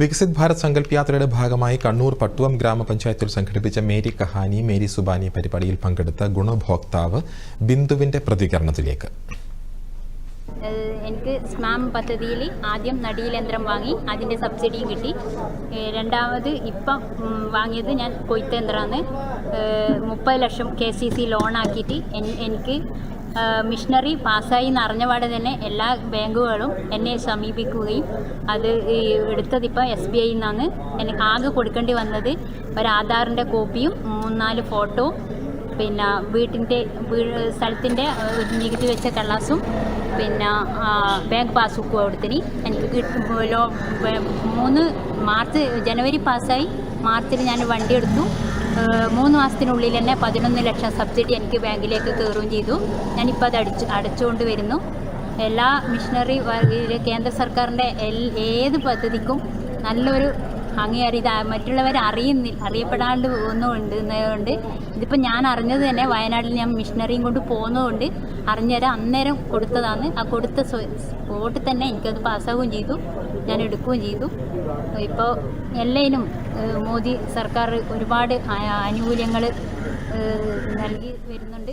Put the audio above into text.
വികസിത് ഭാരത് സങ്കല്പ് യാത്രയുടെ ഭാഗമായി കണ്ണൂർ പട്ടുവം ഗ്രാമപഞ്ചായത്തിൽ സംഘടിപ്പിച്ച മേരി കഹാനി മേരി സുബാനി പരിപാടിയിൽ പങ്കെടുത്ത ഗുണഭോക്താവ് ബിന്ദുവിന്റെ പ്രതികരണത്തിലേക്ക്. എനിക്ക് സ്മാം പദ്ധതിയിൽ ആദ്യം നടിയിലന്ത്രം വാങ്ങി അതിന്റെ സബ്സിഡിയും കിട്ടി. രണ്ടാമത് ഇപ്പം വാങ്ങിയത് ഞാൻ കൊയ്ത്ത് യന്ത്രമാണ്. മുപ്പത് ലക്ഷം കെ സി സി ലോണാക്കിയിട്ട് എനിക്ക് ഏഹ് മിഷനറി പാസ്സായി എന്ന് അറിഞ്ഞപാടെ തന്നെ എല്ലാ ബാങ്കുകളും എന്നെ സമീപിക്കുകയും അത് എടുത്തതിപ്പോൾ എസ് ബി ഐ നിന്നാണ് എനിക്ക് ആകെ കൊടുക്കേണ്ടി വന്നത് ഒരു ആധാറിന്റെ കോപ്പിയും മൂന്നാൽ ഫോട്ടോ പിന്നെ വീട്ടിന്റെ സ്ഥലത്തിന്റെ നികുതി വെച്ച കള്ളാസും പിന്നെ ബാങ്ക് പാസ്ബുക്കും അവിടുത്തെ എനിക്ക് കിട്ടും മൂന്ന് മാർച്ച് ജനുവരി പാസ്സായി മാർച്ചിൽ ഞാൻ വണ്ടി എടുത്തു. മൂന്ന് മാസത്തിനുള്ളിൽ തന്നെ പതിനൊന്ന് ലക്ഷം സബ്സിഡി എനിക്ക് ബാങ്കിലേക്ക് കയറുകയും ചെയ്തു. ഞാനിപ്പോൾ അത് അടിച്ചു അടച്ചുകൊണ്ട് വരുന്നു. എല്ലാ മിഷനറി കേന്ദ്ര സർക്കാരിന്റെ ഏത് പദ്ധതിക്കും നല്ലൊരു അംഗീകാരം മറ്റുള്ളവർ അറിയുന്നില്ല അറിയപ്പെടാണ്ട് പോകുന്നുണ്ട് എന്നതുകൊണ്ട് ഇതിപ്പോൾ ഞാൻ അറിഞ്ഞത് തന്നെ വയനാട്ടിൽ ഞാൻ മിഷനറിയും കൊണ്ട് പോകുന്നതുകൊണ്ട് അറിഞ്ഞുതരാം അന്നേരം കൊടുത്തതാണ്. ആ കൊടുത്ത സ്പോട്ടിൽ തന്നെ എനിക്കത് പാസ്സാവുകയും ചെയ്തു. ഞാൻ എടുക്കുകയും ചെയ്തു. ഇപ്പോൾ എല്ലാത്തിനും മോദി സർക്കാർ ഒരുപാട് ആനുകൂല്യങ്ങൾ നൽകി വരുന്നുണ്ട്.